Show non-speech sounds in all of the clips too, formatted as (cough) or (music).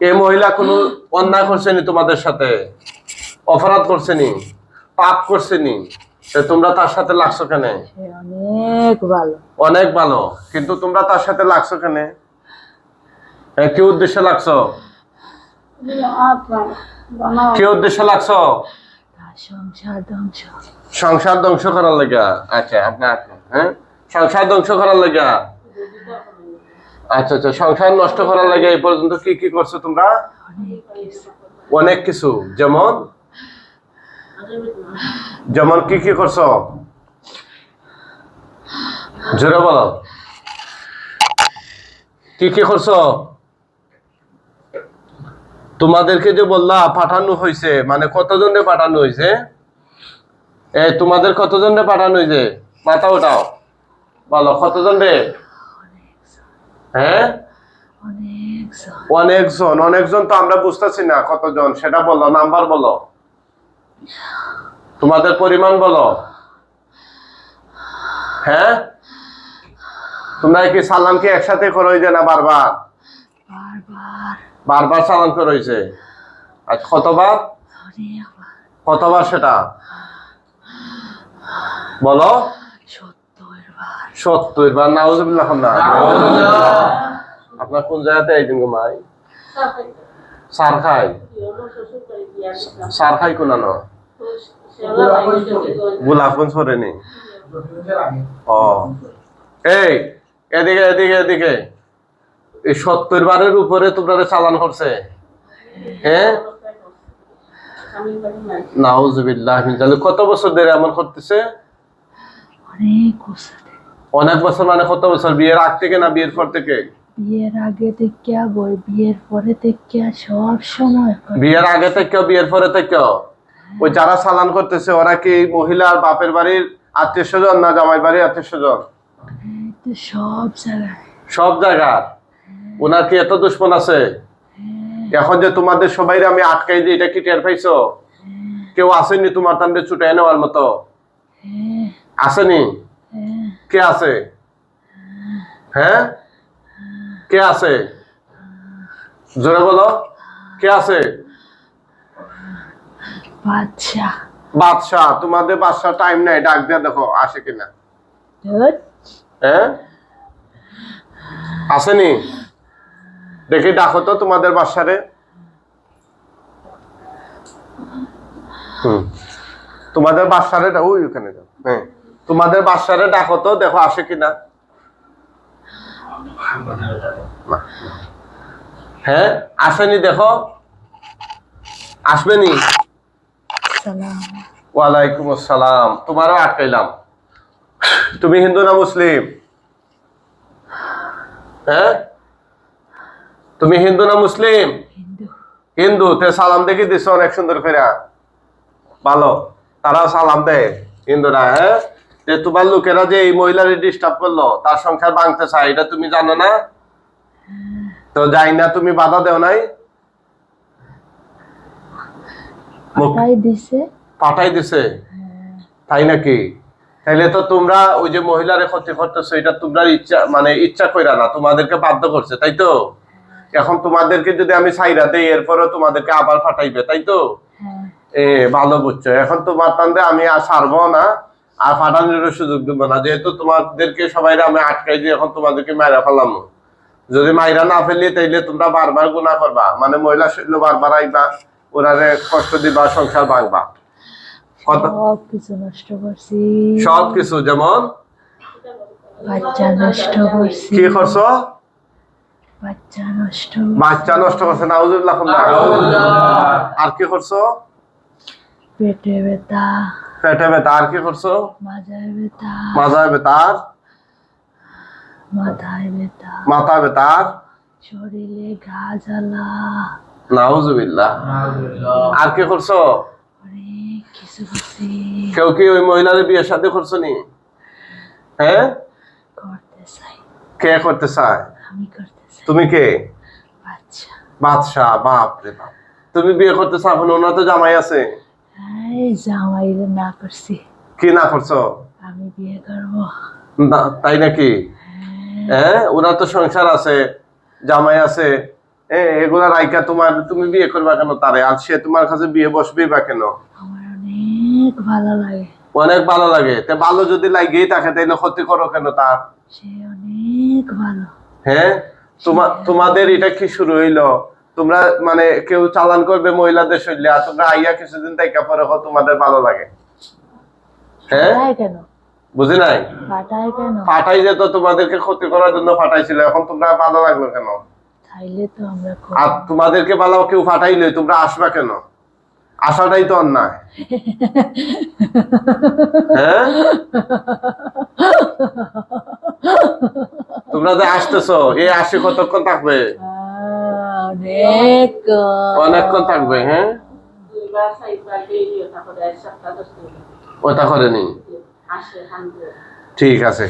এই মহিলা কোনো অন্যায় করছেনি তোমাদের সাথে? অপরাধ করছেনি? পাপ করছেনি? তোমরা তার সাথে লাগছো কেন? অনেক ভালো। অনেক ভালো। কিন্তু তোমরা তার সাথে লাগছো কেন? কি উদ্দেশ্যে লাগছো? কি উদ্দেশ্যে লাগছো? সংসার ধ্বংস। সংসার ধ্বংস করার লেগা। আচ্ছা আপনার, হ্যাঁ? সংসার ধ্বংস করার লেগা। আচ্ছা আচ্ছা সংসার নষ্ট করার লাগে এই পর্যন্ত কি কি করছ তোমরা? অনেক কিছু। যেমন? যেমন কি কি করছ? জোরে বলো। কি কি করছ? তোমাদেরকে যে বললা, পাঠানো হয়েছে মানে কতজনে পাঠানো হয়েছে এ, তোমাদের কতজনে পাঠানো হয়েছে মাথা উঠাও। বলো কতজন রে হ্যাঁ? অনেক জন। অনেকজন অনেকজন তো আমরা বুঝতেছি না কতজন। সেটা বলো নাম্বার বলো। তোমাদের পরিমাণ বলো। হ্যাঁ? তোমরা কি সালাম কি একসাথে করো যে না বারবার? বারবার। সালাম করইছে? আজ কতবার? কতবার সেটা? বলো। সত্তর বার নাউজুবিল্লাহ না। আপনার কোন জায়গাতে খাই। সার খাই কোনানো গোলাপগঞ্জ পড়েনি ও। এই এদিকে এদিকে এদিকে। এই সত্তর বারের উপরে তোমরা চালান করছে। হ্যাঁ নাউজুবিল্লাহ কত বছর ধরে এমন করতেছে? অনেক বছর অনেক বছর মানে কত বছর? বিয়ের আগ থেকে না বিয়ের পর থেকে? বিয়ের আগে থেকে বই বিয়ের পরে থেকে সব সময় বিয়ের আগে থেকেও বিয়ের পরে থেকেও? ওই যারা চালান করতেছে ওরা কি মহিলার বাপের বাড়ির আত্মীয় স্বজন না জামাই বাড়ির আত্মীয় স্বজন? সব জায়গায়। সব জায়গার? ওনার কি এত দুশ্মন আছে? এখন যে তোমাদের সবাই আমি আটকাই দিই এটা কি টের পাইছো? কেউ আসেনি তোমার তান্ডে ছুটে নেওয়ার মতো? হ্যাঁ আসেনি? কে আছে? হ্যাঁ কে আছে? জোরে বলো। কে আছে? বাদশাহ। তোমাদের বাদশাহ টাইম নাই ডাক দিয়ে দেখো আসে কিনা। হ্যাঁ আসেনি? দেখি ডাকো তো তোমাদের বাসারে হুম। তোমাদের বাসারে ওই ওখানে যাও। হ্যাঁ। তোমাদের বাসারে ডাকো তো দেখো আসে কিনা। হ্যাঁ আসেনি দেখো। আসবেনি? ওয়ালাইকুম আসসালাম। তোমারও আটকাইলাম। তুমি হিন্দু না মুসলিম? হ্যাঁ? তুমি হিন্দু না মুসলিম? হিন্দু। হিন্দু তে সালাম দেখি দিছ অনেক সুন্দর করে ভালো তারাও সালাম দেয়। হিন্দুরা হ্যাঁ? যে তোমার লোকেরা যে এই মহিলার ডিস্টার্ব করল তার সংসার ভাঙতে চায় এটা তুমি জানো না? তো যাই না তুমি বাধা দেও নাই? পাঠাই দিছে। দিছে? তাই নাকি? তাইলে তো তোমরা ওই যে মহিলারে ক্ষতি করতেছো এটা তোমরা ইচ্ছা মানে ইচ্ছা কইরা না তোমাদেরকে বাধ্য করছে তাই তো? এখন তোমাদেরকে যদি আমি সাইরা দেই এরপরও তোমাদেরকে আবার পাঠাইবে তাই তো? হ্যাঁ। এ ভালো বুঝছ। এখন তোমার তান্দে আমি আর ছাড়বো না। আর পাঠানোর সুযোগ দেবো না। যেহেতু তোমাদেরকে সবাই আমি আটকাই দিয়ে এখন তোমাদেরকে মাইরা ফেলাম। যদি মাইরা না ফেলি তাইলে তোমরা বারবার গুণা করবা। মানে মহিলা শৈল বারবার আইবা ওরারে কষ্ট দিবা সংসার ভাঙবা। কত সব কিছু নষ্ট করছি। যেমন? বাচ্চা নষ্ট করছি। কি করছ? বাচ্চা নষ্ট বাচ্চা নষ্ট করছে না আর কি করছ? পেটে ব্যথা। পেটে ব্যথা আর কি করছ? ব্যথা। মাথায় ব্যথা মাথায় ব্যথা। মাথা ব্যথা শরীরে ঘা জ্বালা। নাউজুবিল্লাহ। আর কি করছ? কিছু করছি। কেউ কি ওই মহিলার বিয়ে শাদী করছ নি? হ্যাঁ? করতে চাই। কে করতে চায়? আমি করতে চাই। তুমি কে? বাদশাহ। বাপ রে বাপ। তুমি বিয়ে করতে চাও এখন ওনার তো জামাই আছে। এই জামাইরে না করছি। কি না করছ? আমি বিয়ে করব। না, তাই নাকি? হ্যাঁ। ওনার তো সংসার আছে জামাই আছে। এগুলা রাইকা তোমার তুমি বিয়ে করবা কেন তারে? আর সে তোমার কাছে বিয়ে বসবেই বা কেন? আমার অনেক ভালো লাগে। অনেক ভালো লাগে। তে ভালো যদি লাগেই থাকে তাইলে ক্ষতি করো কেন তার? সে অনেক ভালো। হ্যাঁ তোমার তোমাদের এটা কি শুরু হইল? তোমরা মানে কেউ চালান করবে মহিলাদের শৈলী আর তোমরা আইয়া কিছুদিন দেখা পরে হো তোমাদের ভালো লাগে। হ্যাঁ? বুঝি নাই? ফাটাই তোমাদেরকে ক্ষতি করার জন্য ফাটাইছিল এখন তোমরা ভালো লাগল কেন? আর তোমাদেরকে ভালো কেউ ফাটাইলে তোমরা আসবা কেন? আসাটাই তো অন্যায়। হ্যাঁ? তোমরা যে আসতেছো এই আসি কতক্ষণ থাকবে? অনেক অনেকক্ষণ থাকবে হ্যাঁ? ওটা আসে ঠিক আছে।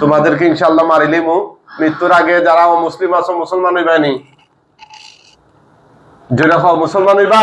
তোমাদেরকে ইনশাল্লাহ মারিলিমু মৃত্যুর আগে যারা মুসলিম আছো, মুসলমান হইবানি যেটা খাও মুসলমান হইবা?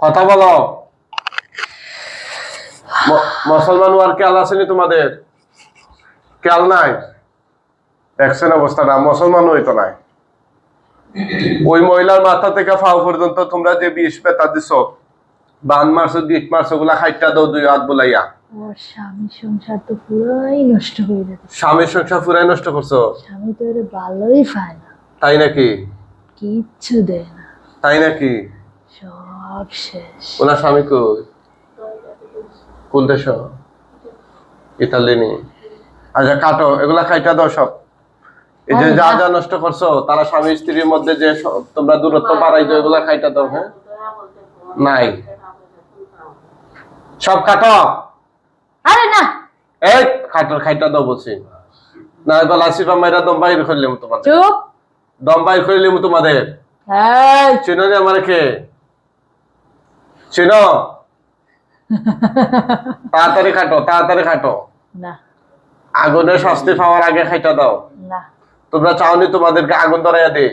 কথা বলো। মুসলমান হওয়ার খেয়াল আসেনি তোমাদের? খেয়াল নাই? দেখছেন অবস্থাটা মুসলমান হইতো নাই। ওই মহিলার মাথা থেকে ফাও পর্যন্ত তোমরা যে বিষ পেতা দিছ বান মারছো গিট মারছো ওগুলা খাইটা দাও দুই হাত বুলাইয়া। স্বামী সংসার তো পুরোই নষ্ট হয়ে যাবে স্বামীর সংসার পুরাই নষ্ট করছ? স্বামী তো এর ভালোই পায় না। তাই নাকি? কিচ্ছু দেয় না। তাই নাকি? সব শেষ। ওনার স্বামী কই? কোন দেশ? ইতালিনি আচ্ছা কাটো এগুলা খাইটা দাও সব। এই যে যা যা নষ্ট করছ তারা স্বামী স্ত্রীর মধ্যে যে তোমরা দূরত্ব বাড়াইছো এগুলা খাইটা দাও হ্যাঁ? নাই। সব কাটো আরে না। এই খাটো খাইটা দাও বলছি। না গলা সিপা মাইরা দম বাইর করলাম তোমাদের। চুপ। দম বাইর করলাম তোমাদের। এই চিনো নি আমার কে? চিনো? (laughs) তাড়াতাড়ি খাটো তাড়াতাড়ি খাটো। না। আগুনের শাস্তি পাওয়ার আগে খাইটা দাও। না। তোমরা চাওনি তোমাদেরকে আগুন ধরাইয়া দে।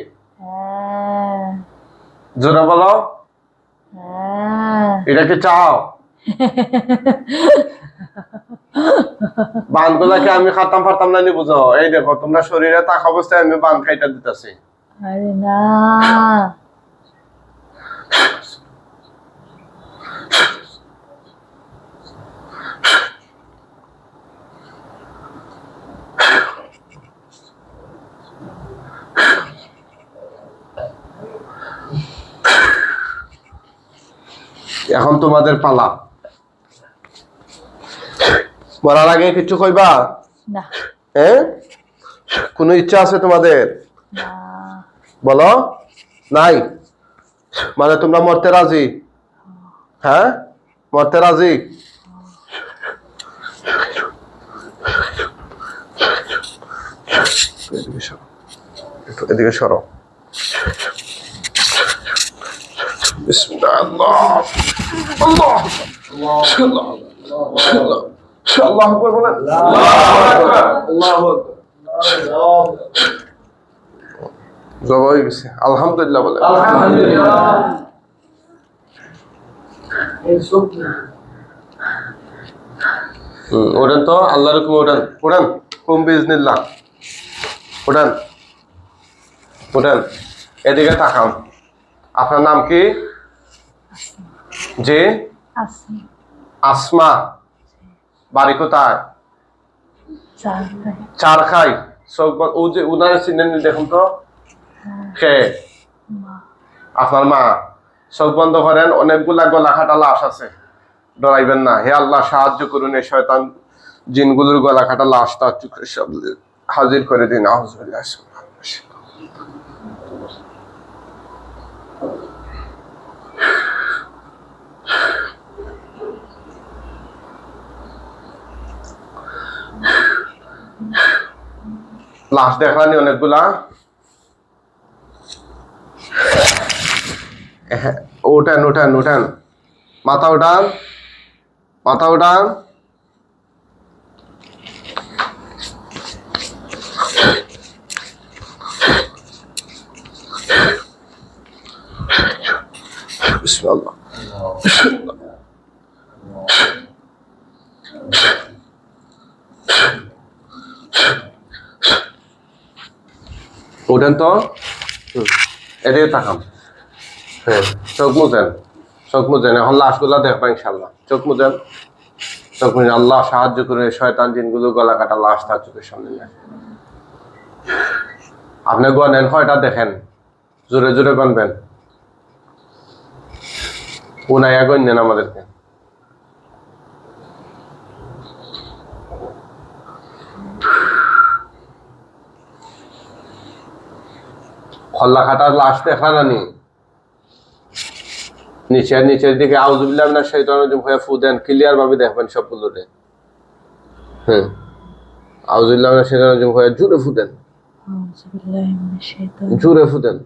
জোরা বলো। এটা কি চাও? বানগুলাকে আমি খাতাম ফাতাম নি বুঝো? এই দেখো, তোমরা শরীরে তাক অবস্থায় আমি বান খাইটা দিতেছি। আরে না। এখন তোমাদের পালা। মরার আগে কিছু কইবা? হ্যাঁ কোনো ইচ্ছা আছে তোমাদের? বলো। নাই? মানে তোমরা মরতে রাজি? হ্যাঁ? মরতে রাজি? এদিকে সরো। একটু এদিকে সরো বিসমিল্লাহ আল্লাহ আল্লাহ আল্লাহ আল্লাহ আল্লাহ আকবার বলেন জবাই গেছে আলহামদুলিল্লাহ বলে। তো, আল্লাহর হুকুমে ওঠেন ওঠেন কুম বিজনিল্লাহ। ওঠেন ওঠেন এদিকে তাকান আপনার নাম কি? যে আসমা। বাড়ি কোথায়? চার ভাই খাই সব ও যে উনারে চিনেন দেখুন তো। কে? আপনার মা। চোখ বন্ধ করেন অনেকগুলা গলা কাটা লাশ আছে। ডরাইবেন না। হে আল্লাহ সাহায্য করুন এই শয়তান জিনগুলোর গলা কাটা লাশ তার সব হাজির করে দিন। আউযুবিল্লাহ লাশ দেখলানি অনেকগুলা? উঠান উঠান উঠান। মাথা উঠান। মাথা। ওঠেন দেন তো এদিকে তাকান হ্যাঁ চোখ মুজেন চোখ মুজেন এখন লাশগুলা দেখবা ইনশাল্লাহ চোখ মুজেন চোখ মুজেন আল্লাহ সাহায্য করে শয়তান জিনগুলো গলা কাটা লাশ তার চোখের সামনে নেয়। আপনি গনেন, কয়টা দেখেন? জোরে জোরে গনবেন। উনাইয়া গণ্যেন আমাদেরকে। খল্লা খাটার লাশ দেখা নানি নিচের নিচের দিকে আউজুবিল্লাহ না সেই ধরনের হয়ে ফু দেন ক্লিয়ার ভাবে দেখবেন সবগুলোরে হ্যাঁ আউজুবিল্লাহ না সেই ধরনের হয়ে জুড়ে ফু দেন। জুড়ে ফু দেন।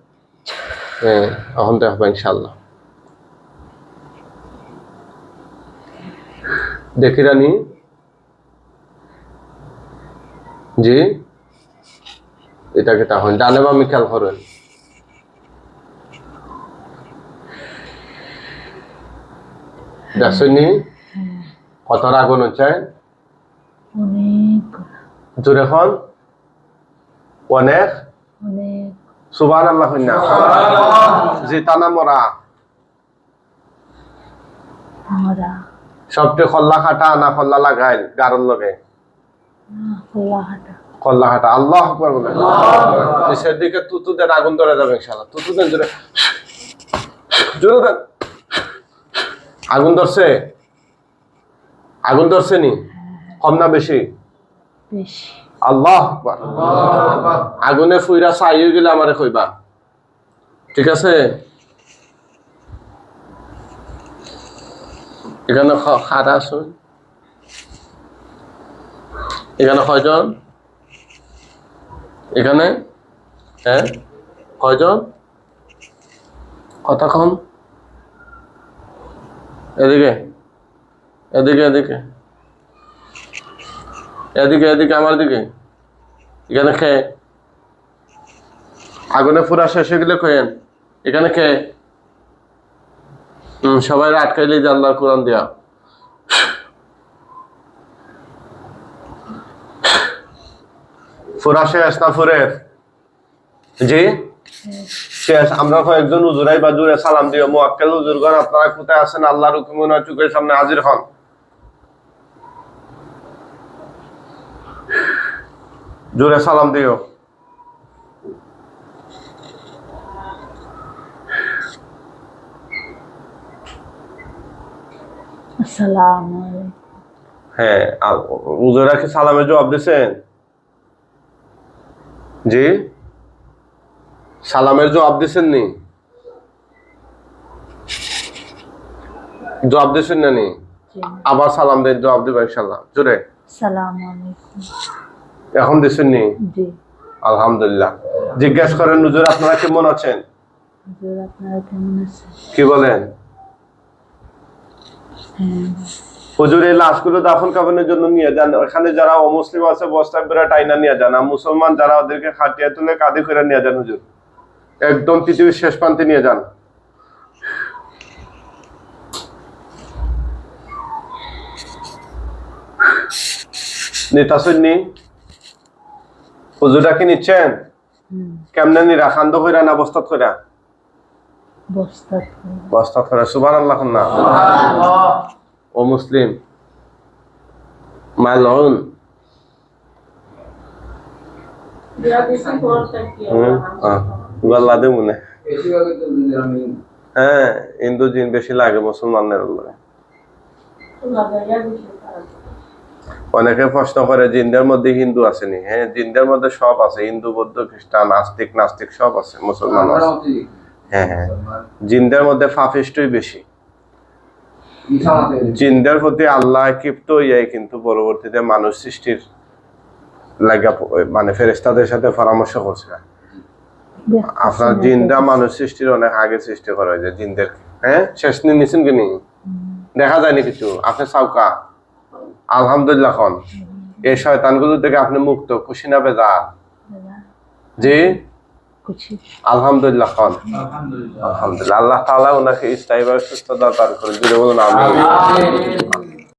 হ্যাঁ এখন দেখব ইনশাল্লাহ দেখি রানি। জি। এটাকে তখন ডানে বামে খেয়াল করেন দেখছনি কত আগুন হচ্ছে অনেক জোরে খন অনেক সুবান আল্লাহ কন্যা জিতানা মরা সবটে খল্লা খাটা না খল্লা লাগাই গারণ লগে খল্লা খাটা আল্লাহ নিচের দিকে তুতু দেন আগুন ধরে যাবে ইনশাআল্লাহ তুতু দেন জোরে জোরে দেন আগুন ধরছে? আগুন ধরছে নি? কম না বেশি? আল্লাহ আগুনে ফুইরা চাইও গেলে আমারে কইবা। ঠিক আছে? এখানে খারা আছেন এখানে কয়জন? এখানে? হ্যাঁ? কয়জন? কতক্ষণ? এদিকে এদিকে এদিকে। এদিকে এদিকে, আমার দিকে। এখানে খেয়ে আগুনে পুরা শেষ হয়ে গেলে কেন এখানে খেয়ে সবাই আটকাইলে আল্লাহর কোরআন দেয়া। ফুরা শেষ না ফুরের? জি? শেষ আমরা কয়েকজন বা জুড়ে সালাম দিও। মোয়াক্কেল আপনারা কোথায় আছেন? আল্লাহর হুকুমনা সামনে হাজির হন। সালাম দিও। হ্যাঁ কি সালামের জবাব দিছেন? জি? সালামের জবাব দিছেন নি জবাব দিছেন না নি? আবার সালাম দেন জবাব দিবেন ইনশাল্লাহ জোরে? এখন দিছেন নি জি। আলহামদুলিল্লাহ। জিজ্ঞেস করেন হুজুর আপনারা কেমন আছেন? কি বলেন? হুজুর এই লাশগুলো দাফন কাফনের জন্য নিয়ে যান। ওখানে যারা অমুসলিম আছে বস্তায় বেড়া টাইনা নিয়ে যান। আর মুসলমান যারা ওদেরকে খাটিয়ে তুলে কাঁধে করে নিয়ে যান হুজুর। একদম পৃথিবীর শেষ প্রান্তে নিয়ে যান। নিতাসন্নি হুজুরা কি নিচ্ছেন? কেমনে নিরা? খান্দ কইরা না বস্তাত কইরা? বস্তা বস্তাত কইরা সুবান আল্লাহ না? ও মুসলিম কি হুম আহ, গল্লা দে মনে হ্যাঁ হিন্দু জিন বেশি লাগে মুসলমানের উপরে। অনেকে প্রশ্ন করে জিনদের মধ্যে হিন্দু আসেনি? হ্যাঁ জিনদের মধ্যে সব আছে। হিন্দু বৌদ্ধ খ্রিস্টান আস্তিক নাস্তিক সব আছে মুসলমান আছে। হ্যাঁ হ্যাঁ। জিনদের মধ্যে ফাফিস্টই বেশি। জিনদের প্রতি আল্লাহ ক্ষিপ্ত হইয়াই কিন্তু পরবর্তীতে মানুষ সৃষ্টির লাগা মানে ফেরেস্তাদের সাথে পরামর্শ করছে। আপনার জিনরা মানুষ সৃষ্টির অনেক আগে সৃষ্টি করা হয়েছে। জিনদের হ্যাঁ? শেষ দিন নিছেন কি দেখা যায়নি কিছু। আপনি সাউকা। আলহামদুলিল্লাহ খন। এই শয়তানগুলো থেকে আপনি মুক্ত। খুশি না বেজা? জি? আলহামদুলিল্লাহ খন। আলহামদুলিল্লাহ। আল্লাহ তাআলা ওনাকে স্থায়ীভাবে সুস্থতা দান করে। জুড়ে বলুন আমি